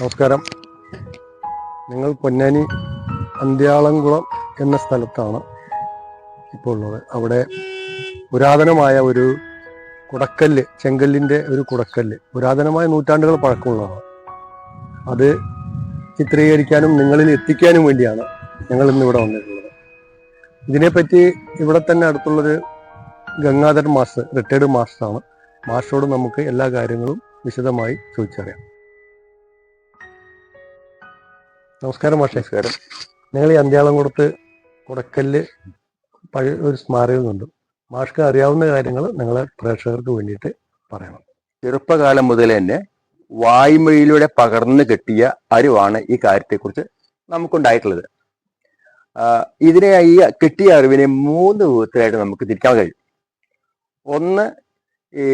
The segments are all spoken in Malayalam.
നമസ്കാരം. ഞങ്ങൾ പൊന്നാനി അന്ത്യാളംകുളം എന്ന സ്ഥലത്താണ് ഇപ്പോൾ ഉള്ളത്. അവിടെ പുരാതനമായ ഒരു കുടക്കല്ല് ചെങ്കല്ലിന്റെ ഒരു കുടക്കല്ല്. പുരാതനമായ നൂറ്റാണ്ടുകൾ പഴക്കമുള്ളതാണ്. അത് ചിത്രീകരിക്കാനും നിങ്ങളിൽ എത്തിക്കാനും വേണ്ടിയാണ് ഞങ്ങൾ ഇന്ന് ഇവിടെ വന്നിട്ടുള്ളത്. ഇതിനെപ്പറ്റി ഇവിടെ തന്നെ അടുത്തുള്ളൊരു ഗംഗാധരൻ മാസ്റ്റർ റിട്ടയർഡ് മാസ്റ്ററാണ്. മാസ്റ്ററോട് നമുക്ക് എല്ലാ കാര്യങ്ങളും വിശദമായി ചോദിച്ചറിയാം. നമസ്കാരം മാഷേ. നമസ്കാരം നിങ്ങൾ ഈ അന്ത്യാളംകുളത്ത് കുടക്കല്ല് പഴയ ഒരു സ്മാരകമുണ്ട് മാഷ്ക്ക് അറിയാവുന്ന കാര്യങ്ങൾ നിങ്ങളെ പ്രേക്ഷകർക്ക് വേണ്ടിയിട്ട് പറയണം. ചെറുപ്പകാലം മുതൽ തന്നെ വായ്മൊഴിയിലൂടെ പകർന്നു കിട്ടിയ അറിവാണ് ഈ കാര്യത്തെക്കുറിച്ച് നമുക്കുണ്ടായിട്ടുള്ളത്. ഇതിനെ ഈ കിട്ടിയ അറിവിനെ മൂന്ന് വിധത്തിലായിട്ട് നമുക്ക് തിരിക്കാൻ കഴിയും. ഒന്ന് ഈ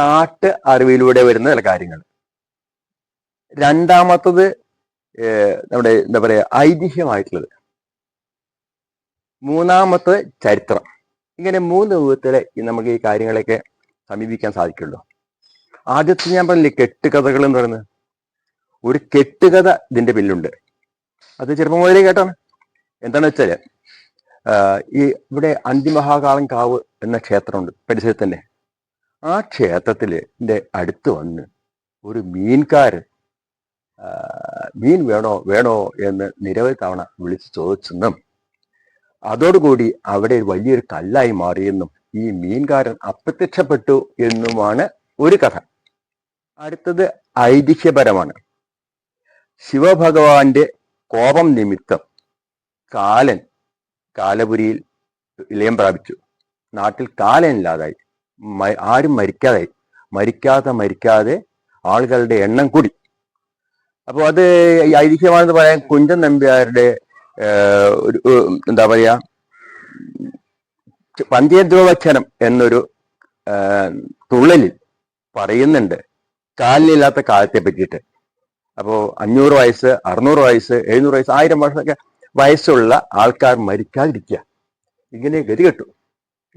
നാട്ട് അറിവിലൂടെ വരുന്ന ചില കാര്യങ്ങൾ. രണ്ടാമത്തത് നമ്മുടെ എന്താ പറയാ ഐതിഹ്യമായിട്ടുള്ളത്. മൂന്നാമത്തെ ചരിത്രം. ഇങ്ങനെ മൂന്ന് വിധത്തിലെ നമുക്ക് ഈ കാര്യങ്ങളൊക്കെ സമീപിക്കാൻ സാധിക്കുള്ളൂ. ആദ്യത്തെ ഞാൻ പറഞ്ഞില്ലേ കെട്ടുകഥകൾ എന്ന് പറയുന്നത്? ഒരു കെട്ടുകഥ ഇതിന്റെ പിന്നിലുണ്ട്. അത് ചെറുപ്പം മുതലേ കേട്ടാണ്. എന്താണെന്ന് വെച്ചാൽ ഈ ഇവിടെ അന്തിമഹാകാളം കാവ് എന്ന ക്ഷേത്രമുണ്ട് പരിസരത്തന്നെ ആ ക്ഷേത്രത്തിൽ എന്റെ അടുത്ത് വന്ന് ഒരു മീൻകാരൻ മീൻ വേണോ വേണോ എന്ന് നിരവധി തവണ വിളിച്ചു ചോദിച്ചെന്നും അതോടുകൂടി അവിടെ വലിയൊരു കല്ലായി മാറിയെന്നും ഈ മീൻകാരൻ അപ്രത്യക്ഷപ്പെട്ടു എന്നുമാണ് ഒരു കഥ. അടുത്തത് ഐതിഹ്യപരമാണ്. ശിവഭഗവാന്റെ കോപം നിമിത്തം കാലൻ കാലപുരിയിൽ ഇലയം പ്രാപിച്ചു. നാട്ടിൽ കാലൻ ഇല്ലാതായി ആരും മരിക്കാതായി. മരിക്കാതെ മരിക്കാതെ ആളുകളുടെ എണ്ണം കൂടി. അപ്പോൾ അത് ഐതിഹ്യമാണെന്ന് പറയാൻ കുഞ്ചൻ നമ്പ്യാരുടെ ഒരു എന്താ പറയാ പഞ്ചേന്ദ്രോവച്ചനം എന്നൊരു തുള്ളലിൽ പറയുന്നുണ്ട്. കാലിനില്ലാത്ത കാലത്തെ പറ്റിയിട്ട്. അപ്പോ അഞ്ഞൂറ് വയസ്സ് അറുന്നൂറ് വയസ്സ് എഴുന്നൂറ് വയസ്സ് ആയിരം വർഷമൊക്കെ വയസ്സുള്ള ആൾക്കാർ മരിക്കാതിരിക്കുക. ഇങ്ങനെ ഗതി കെട്ടു.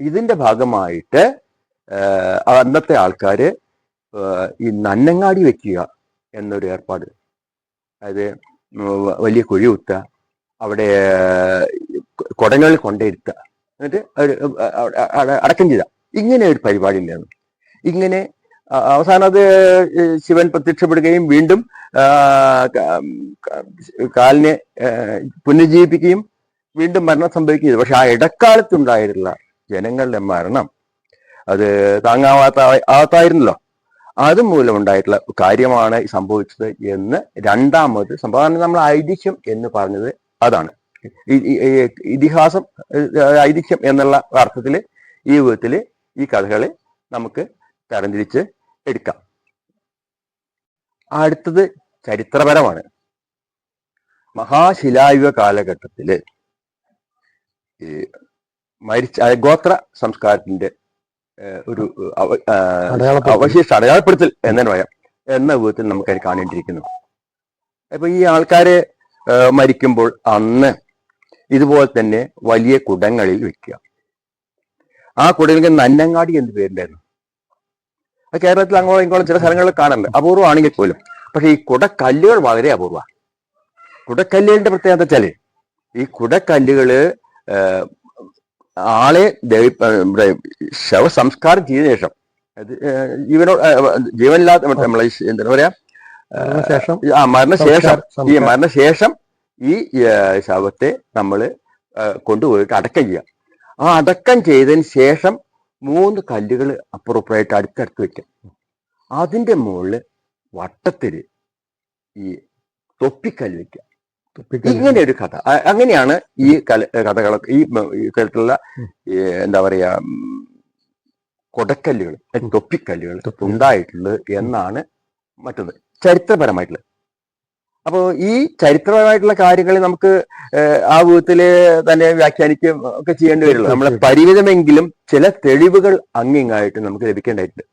ഇതിന്റെ ഭാഗമായിട്ട് അന്നത്തെ ആൾക്കാര് ഈ നന്നങ്ങാടി വെക്കുക എന്നൊരു ഏർപ്പാട് അതായത് വലിയ കുഴി കുത്തുക അവിടെ കുടങ്ങളിൽ കൊണ്ടിരുത്തുക എന്നിട്ട് അടക്കം ചെയ്ത. ഇങ്ങനെ ഒരു പരിപാടി ഉണ്ടായിരുന്നു. ഇങ്ങനെ അവസാനം അത് ശിവൻ പ്രത്യക്ഷപ്പെടുകയും വീണ്ടും കാലിനെ പുനരുജ്ജീവിപ്പിക്കുകയും വീണ്ടും മരണം സംഭവിക്കുകയും ചെയ്തു. പക്ഷെ ആ ഇടക്കാലത്തുണ്ടായിട്ടുള്ള ജനങ്ങളുടെ മരണം. അത് താങ്ങാവാത്ത ആവാത്തായിരുന്നല്ലോ. അത് മൂലം ഉണ്ടായിട്ടുള്ള കാര്യമാണ് സംഭവിച്ചത് എന്ന് രണ്ടാമത് സംഭവം നമ്മൾ ഐതിഹ്യം എന്ന് പറഞ്ഞത് അതാണ്. ഇതിഹാസം ഐതിഹ്യം എന്നുള്ള അർത്ഥത്തിൽ ഈ വിധത്തിൽ ഈ കഥകളെ നമുക്ക് തരംതിരിച്ച് എടുക്കാം. അടുത്തത് ചരിത്രപരമാണ്. മഹാശിലായുഗ കാലഘട്ടത്തിൽ മരിച്ച ഗോത്ര സംസ്കാരത്തിന്റെ ഒരു അവശേഷ അടയാളപ്പെടുത്തൽ. അവശിഷ്ട പറയാം എന്ന വിധത്തിൽ നമുക്ക് അത് കാണേണ്ടിയിരിക്കുന്നു അപ്പൊ ഈ ആൾക്കാര് മരിക്കുമ്പോൾ അന്ന് ഇതുപോലെ തന്നെ വലിയ കുടങ്ങളിൽ വെക്കുക. ആ കുടങ്ങൾക്ക് നന്നങ്ങാടി എന്ന് പേരുണ്ടായിരുന്നു. അത് കേരളത്തിൽ അങ്ങോളം ഇങ്ങോളം ചില സ്ഥലങ്ങളിൽ കാണുന്നുണ്ട് അപൂർവമാണെങ്കിൽ പോലും. പക്ഷെ ഈ കുടക്കല്ലുകൾ വളരെ അപൂർവ കുടക്കല്ലുകളുടെ പ്രത്യേകത വെച്ചാൽ ഈ കുടക്കല്ലുകൾ ആളെ ശവസംസ്കാരം ചെയ്ത ശേഷം. ജീവനോ ജീവനില്ലാത്ത നമ്മളെ എന്താ പറയാ? ശേഷം ആ മരണശേഷം ഈ മരണശേഷം ഈ ശവത്തെ നമ്മൾ കൊണ്ടുപോയിട്ട് അടക്കം ചെയ്യാം. ആ അടക്കം ചെയ്തതിന് ശേഷം മൂന്ന് കല്ലുകൾ അപ്പുറപ്പുറമായിട്ട് അടുത്തടുത്ത് വെക്കാം. അതിന്റെ മുകളിൽ വട്ടത്തിൽ ഈ തൊപ്പിക്കല്ല് വെക്കാം. ഇങ്ങനെ ഒരു കഥ. അങ്ങനെയാണ് ഈ കല കഥകളൊക്കെ ഈ. ഈ എന്താ പറയാ കൊടക്കല്ലുകൾ. തൊപ്പിക്കല്ലുകൾ ഉണ്ടായിട്ടുള്ളത് എന്നാണ് മറ്റൊന്ന് ചരിത്രപരമായിട്ടുള്ളത്. അപ്പോൾ ഈ ചരിത്രപരമായിട്ടുള്ള കാര്യങ്ങൾ നമുക്ക് ആ വിധത്തിൽ തന്നെ വ്യാഖ്യാനിക്കുകയും ഒക്കെ ചെയ്യേണ്ടി വരുള്ളൂ. നമ്മളെ. പരിമിതമെങ്കിലും ചില തെളിവുകൾ അങ്ങിങ്ങായിട്ട് നമുക്ക് ലഭിക്കേണ്ടതായിട്ടുണ്ട്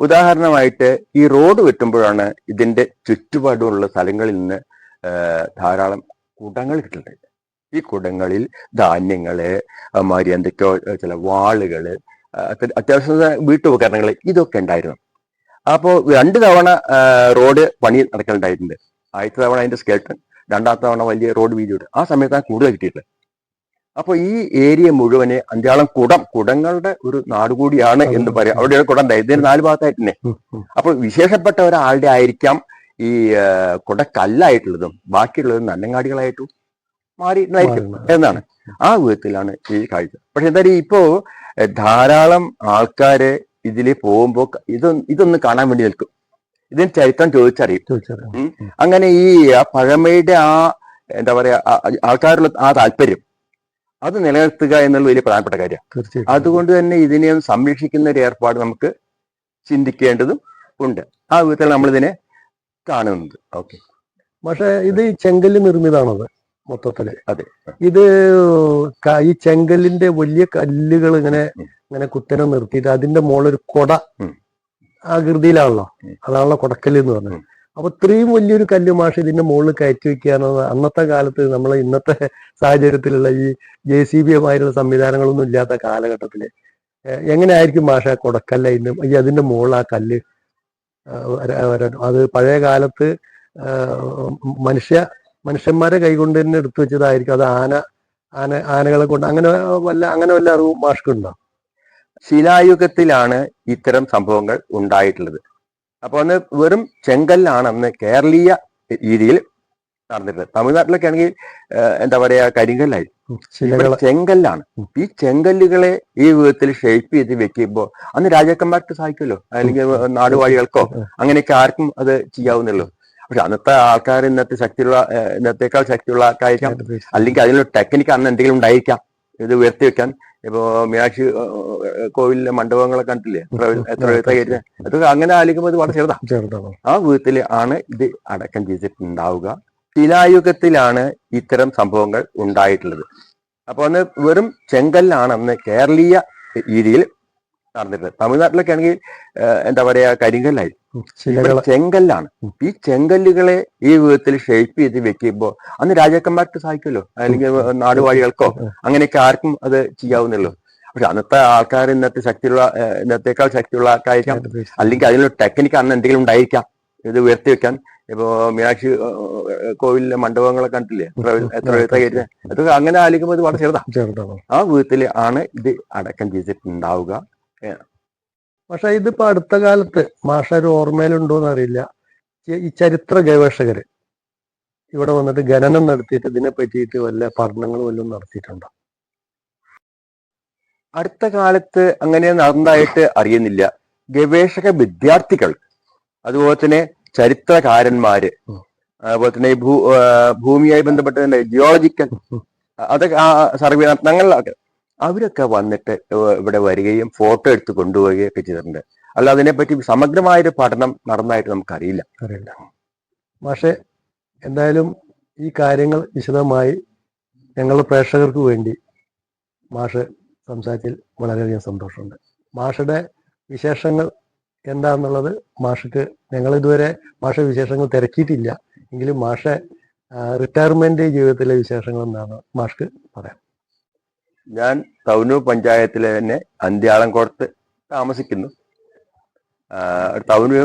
ഉദാഹരണമായിട്ട് ഈ റോഡ് വെട്ടുമ്പോഴാണ് ഇതിന്റെ ചുറ്റുപാടുമുള്ള സ്ഥലങ്ങളിൽ നിന്ന് ധാരാളം കുടങ്ങൾ കിട്ടുന്നുണ്ട് ഈ കുടങ്ങളിൽ ധാന്യങ്ങൾ മാതിരി എന്തൊക്കെയോ ചില വാളുകൾ അത്യാവശ്യം വീട്ടുപകരണങ്ങൾ ഇതൊക്കെ ഉണ്ടായിരുന്നു. അപ്പോൾ രണ്ട് തവണ റോഡ് പണി നടക്കലുണ്ടായിട്ടുണ്ട്. ആദ്യത്തെ തവണ അതിന്റെ സ്കെൽട്ടൺ രണ്ടാമത്തെ തവണ വലിയ റോഡ് വീതിയുണ്ട് ആ സമയത്താണ് കൂടുതൽ കിട്ടിയിട്ടുള്ളത്. അപ്പോൾ ഈ ഏരിയ മുഴുവൻ അഞ്ചാളം കുടം കുടങ്ങളുടെ ഒരു നാട് കൂടിയാണ് എന്ന് പറയാം. അവിടെ കുടം ഉണ്ടായി ഇതിന് നാല് ഭാഗത്തായിട്ട് തന്നെ. അപ്പോൾ വിശേഷപ്പെട്ട ഒരാളുടെ ആയിരിക്കാം ഈ കുടക്കല്ലായിട്ടുള്ളതും ബാക്കിയുള്ളതും നല്ലങ്ങാടികളായിട്ടും മാറി. എന്നാണ്. ആ വിധത്തിലാണ് ഈ കാഴ്ച. പക്ഷെ എന്തായാലും ഇപ്പോ ധാരാളം ആൾക്കാര് ഇതിൽ പോകുമ്പോ ഇതൊന്ന് ഇതൊന്ന് കാണാൻ വേണ്ടി നിൽക്കും. ഇതിന് ചരിത്രം ചോദിച്ചറിയും. അങ്ങനെ ഈ ആ പഴമയുടെ ആ എന്താ പറയാ ആൾക്കാരുള്ള ആ താല്പര്യം അത് നിലനിർത്തുക എന്നുള്ള വലിയ പ്രധാനപ്പെട്ട കാര്യമാണ്. അതുകൊണ്ട് തന്നെ ഇതിനെ സംരക്ഷിക്കുന്ന ഒരു ഏർപ്പാട് നമുക്ക് ചിന്തിക്കേണ്ടതും ഉണ്ട്. ആ വിധത്തിൽ നമ്മൾ ഇതിനെ കാണുന്നത് ഓക്കെ. പക്ഷെ ഇത് ചെങ്കൽ നിർമ്മിതമാണത് നിർമ്മിതാണത് മൊത്തത്തിൽ. അതെ. ഇത് ഈ ചെങ്കല്ലിന്റെ വലിയ കല്ലുകൾ ഇങ്ങനെ ഇങ്ങനെ കുത്തനെ നിർത്തിയിട്ട് അതിന്റെ മുകളിൽ ഒരു കൊട. ആകൃതിയിലാണല്ലോ. അതാണല്ലോ കൊടക്കല്ല് എന്ന് പറഞ്ഞത്. അപ്പൊ ഇത്രയും വലിയൊരു കല്ല് മാഷ് ഇതിന്റെ മുകളിൽ കയറ്റി വെക്കാന്നത് അന്നത്തെ കാലത്ത് നമ്മളെ ഇന്നത്തെ സാഹചര്യത്തിലുള്ള ഈ ജെ സി ബി എമായിട്ടുള്ള സംവിധാനങ്ങളൊന്നും ഇല്ലാത്ത കാലഘട്ടത്തിൽ എങ്ങനെയായിരിക്കും മാഷ കൊടക്കല്ല ഇന്നും അതിന്റെ ഈ അതിന്റെ മുകളിൽ ആ കല്ല് അത് പഴയ കാലത്ത് മനുഷ്യ മനുഷ്യന്മാരെ കൈകൊണ്ട് തന്നെ എടുത്തു വെച്ചതായിരിക്കും. അത് ആന ആന ആനകളെ കൊണ്ട്. അങ്ങനെ വല്ല അങ്ങനെ വല്ല അറിവ് മാഷ്ക്കുണ്ടോ ശിലായുഗത്തിലാണ് ഇത്തരം സംഭവങ്ങൾ ഉണ്ടായിട്ടുള്ളത്. അപ്പൊ അന്ന് വെറും ചെങ്കല്ലാണ് അന്ന് കേരളീയ രീതിയിൽ നടന്നിട്ടുള്ളത് തമിഴ്നാട്ടിലൊക്കെ ആണെങ്കിൽ എന്താ പറയാ കരിങ്കല്ലായിരുന്നു ചെങ്കല്ലാണ്. ഈ ചെങ്കല്ലുകളെ ഈ വിധത്തിൽ ഷേപ്പ് ചെയ്ത് വെക്കുമ്പോ അന്ന് രാജാക്കന്മാർക്ക് സാധിക്കുമല്ലോ അല്ലെങ്കിൽ നാടുവാഴികൾക്കോ? അങ്ങനെയൊക്കെ ആർക്കും അത് ചെയ്യാവുന്നല്ലോ പക്ഷെ അന്നത്തെ ആൾക്കാർ ഇന്നത്തെ ശക്തിയുള്ള ഇന്നത്തെക്കാൾ ശക്തിയുള്ള ആൾക്കായിരിക്കാം അല്ലെങ്കിൽ അതിനുള്ള ടെക്നിക്ക് അന്ന് എന്തെങ്കിലും ഉണ്ടായിരിക്കാം. ഇത് ഉയർത്തി വെക്കാൻ. ഇപ്പോ മീനാക്ഷി കോവിലിലെ മണ്ഡപങ്ങളൊക്കെ കണ്ടില്ലേ എത്ര എഴുത്തായിരുന്നു അതൊക്കെ അങ്ങനെ ആലോചിക്കുമ്പോൾ ഇത് വളരെ ചെറുതാണ്. ആ വീട്ടിൽ ആണ് ഇത് അടക്കം ചെയ്തിട്ടുണ്ടാവുക. ശിലായുഗത്തിലാണ് ഇത്തരം സംഭവങ്ങൾ ഉണ്ടായിട്ടുള്ളത്. അപ്പൊ അന്ന് വെറും ചെങ്കല്ലാണ് അന്ന് കേരളീയ രീതിയിൽ നടന്നിട്ടുള്ളത് തമിഴ്നാട്ടിലൊക്കെ ആണെങ്കിൽ എന്താ പറയാ കരിങ്കല്ലായി ഇവിടെ ശിലകളെ ചെങ്കല്ലാണ്. ഈ ചെങ്കല്ലുകളെ ഈ വിധത്തിൽ ഷേപ്പ് ചെയ്ത് വെക്കുമ്പോ അന്ന് രാജാക്കന്മാർക്ക് സാധിക്കുമല്ലോ അല്ലെങ്കിൽ നാടുവാഴികൾക്കോ? അങ്ങനെയൊക്കെ ആർക്കും അത് ചെയ്യാവുന്നല്ലോ പക്ഷെ അന്നത്തെ ആൾക്കാർ ഇന്നത്തെ ശക്തിയുള്ള ഇന്നത്തെക്കാൾ ശക്തിയുള്ള ആൾക്കായിരിക്കാം അല്ലെങ്കിൽ അതിനുള്ള ടെക്നിക്ക് അന്ന് എന്തെങ്കിലും ഉണ്ടായിരിക്കാം. ഇത് ഉയർത്തി വെക്കാൻ ഇപ്പോ മീനാക്ഷി കോവിലിലെ മണ്ഡപങ്ങളൊക്കെ കണ്ടില്ലേ എത്ര എത്ര കയറ്റ അത് അങ്ങനെ ആലോചിക്കുമ്പോൾ ഇത് വളരെ ചെറുതാണ്. ആ വീട്ടിൽ ആണ് ഇത് അടക്കം ചെയ്തിട്ടുണ്ടാവുക. പക്ഷെ ഇതിപ്പോ അടുത്ത കാലത്ത് മാഷ ഒരു ഓർമ്മയിലുണ്ടോന്ന് അറിയില്ല. ഈ- ഈ ചരിത്ര ഗവേഷകര് ഇവിടെ വന്നിട്ട് ഖനനം നടത്തിയിട്ട് ഇതിനെ പറ്റിയിട്ട് വല്ല പഠനങ്ങൾ വല്ലതും നടത്തിയിട്ടുണ്ടോ? അടുത്ത കാലത്ത് അങ്ങനെ നടന്നതായിട്ട് അറിയുന്നില്ല. ഗവേഷക വിദ്യാർത്ഥികൾ അതുപോലെ തന്നെ ചരിത്രകാരന്മാര്. അതുപോലെ തന്നെ ഈ ഭൂ ഭൂമിയായി ബന്ധപ്പെട്ട തന്നെ ജിയോളജിക്കൽ അതൊക്കെ ആ സർവേ നടത്തങ്ങളിലൊക്കെ അവരൊക്കെ വന്നിട്ട് ഇവിടെ വരികയും ഫോട്ടോ എടുത്ത് കൊണ്ടുപോവുകയും ഒക്കെ ചെയ്തിട്ടുണ്ട്. അല്ല അതിനെപ്പറ്റി സമഗ്രമായൊരു പഠനം നടന്നതായിട്ട് നമുക്കറിയില്ല. അറിയില്ല. പക്ഷെ എന്തായാലും ഈ കാര്യങ്ങൾ വിശദമായി ഞങ്ങളുടെ പ്രേക്ഷകർക്ക് വേണ്ടി മാഷ് സംസാരിച്ചതിൽ വളരെയധികം സന്തോഷമുണ്ട്. മാഷയുടെ വിശേഷങ്ങൾ എന്താണെന്നുള്ളത് മാഷക്ക് ഞങ്ങൾ ഇതുവരെ മാഷ വിശേഷങ്ങൾ തിരക്കിയിട്ടില്ല. എങ്കിലും മാഷ റിട്ടയർമെന്റ് ജീവിതത്തിലെ വിശേഷങ്ങൾ എന്താണ് മാഷ്ക്ക് പറയാം. ഞാൻ തവനൂർ പഞ്ചായത്തിലെ തന്നെ അന്ത്യാളംകോടത്ത് താമസിക്കുന്നു. തവനൂർ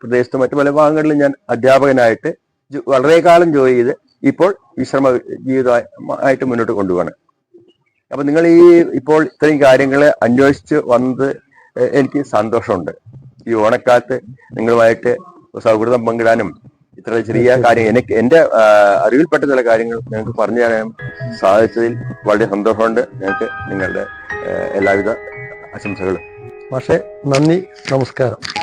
പ്രദേശത്ത് മറ്റു പല ഭാഗങ്ങളിലും ഞാൻ അധ്യാപകനായിട്ട് വളരെ കാലം ജോലി ചെയ്ത് ഇപ്പോൾ വിശ്രമ ജീവിതമായിട്ട് മുന്നോട്ട് കൊണ്ടുപോകണം അപ്പൊ നിങ്ങൾ ഈ ഇപ്പോൾ ഇത്രയും കാര്യങ്ങൾ അന്വേഷിച്ച് വന്നത് എനിക്ക് സന്തോഷമുണ്ട്. ഈ ഓണക്കാലത്ത് നിങ്ങളുമായിട്ട് സൗഹൃദം പങ്കിടാനും ഇത്ര ചെറിയ കാര്യം എനിക്ക് എന്റെ അറിവിൽപ്പെട്ട ചില കാര്യങ്ങൾ ഞങ്ങൾക്ക് പറഞ്ഞു തരാൻ സാധിച്ചതിൽ വളരെ സന്തോഷമുണ്ട്. ഞങ്ങൾക്ക് നിങ്ങളുടെ എല്ലാവിധ ആശംസകളും. പക്ഷേ നന്ദി നമസ്കാരം.